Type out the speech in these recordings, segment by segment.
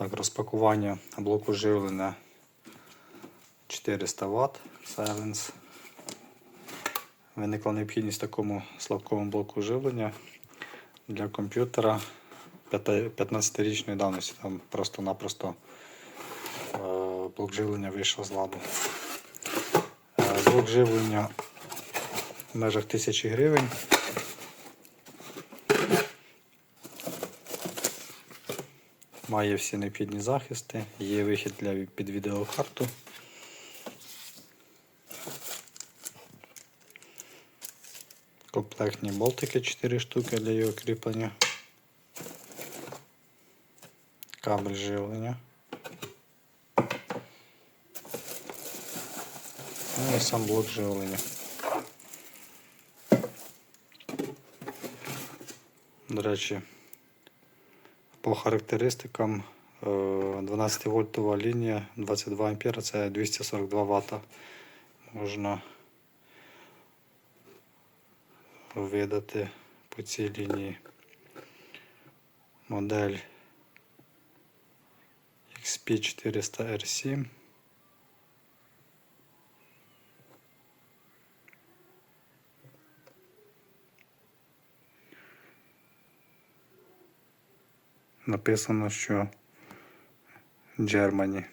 Так, розпакування блоку живлення 400 Вт Silence. Виникла необхідність такому слабкому блоку живлення для комп'ютера 15-річної давності. Там просто-напросто е, блок живлення вийшов з ладу. Е, Блок живлення в межах 1000 гривень. Має всі необхідні захисти, є вихід для під відеокарту. Комплектні болтики 4 штуки для його кріплення. Кабель живлення. Ну і сам блок живлення. До речі, по характеристикам 12 вольтова лінія 22 ампера це 242 Вт. Можна видати по цій лінії модель XP400R7. Написано, що Germany.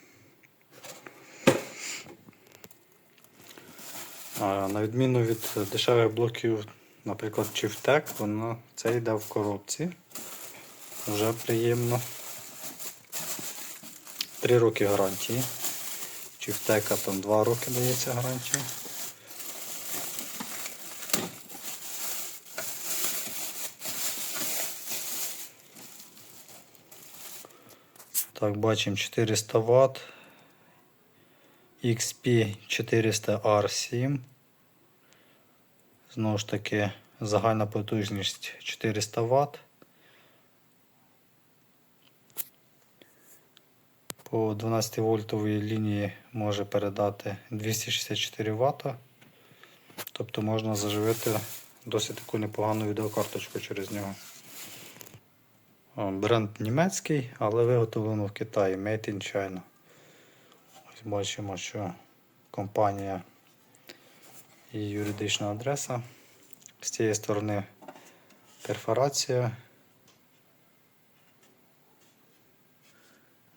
А, на відміну від дешевих блоків, наприклад, Chieftec, воно це йде в коробці. Вже приємно. Три роки гарантії. Chieftec там 2 роки дається гарантія. Так, бачимо 400 Вт. XP 400R7. Знову ж таки, загальна потужність 400 Вт. По 12 вольтовій лінії може передати 264 Вт. Тобто можна заживити досить таку непогану відеокарточку через нього. Бренд німецький, але виготовлено в Китаї Made in China. Ось бачимо, що компанія і юридична адреса. З цієї сторони перфорація.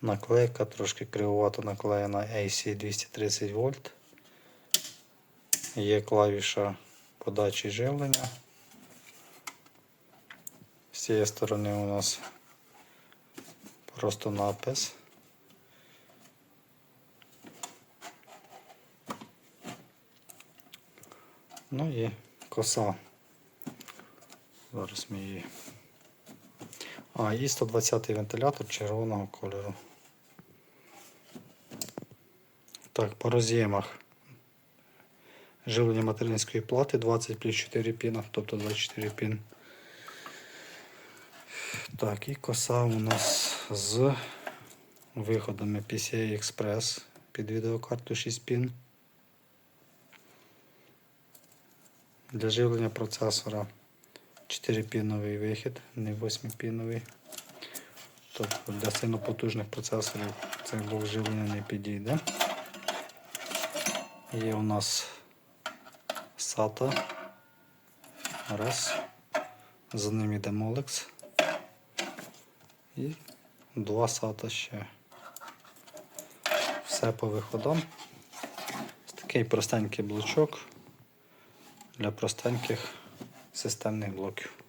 Наклейка трошки кривовато наклеєна AC 230 вольт. Є клавіша подачі живлення. З цієї сторони у нас просто напис. Ну і коса. Зараз ми її. А, і 120 вентилятор червоного кольору. Так, по роз'ємах. Живлення материнської плати 20 плюс 4 піна, тобто 24 пін. Так, і коса у нас з виходами PCI Express під відеокарту 6 пін. Для живлення процесора 4-піновий вихід, не 8-піновий. Тобто для сильнопотужних процесорів цей блок живлення не підійде. Є у нас SATA. Раз. За ним йде Molex. І два сата ще. Все по виходам. Ось такий простенький блочок для простеньких системних блоків.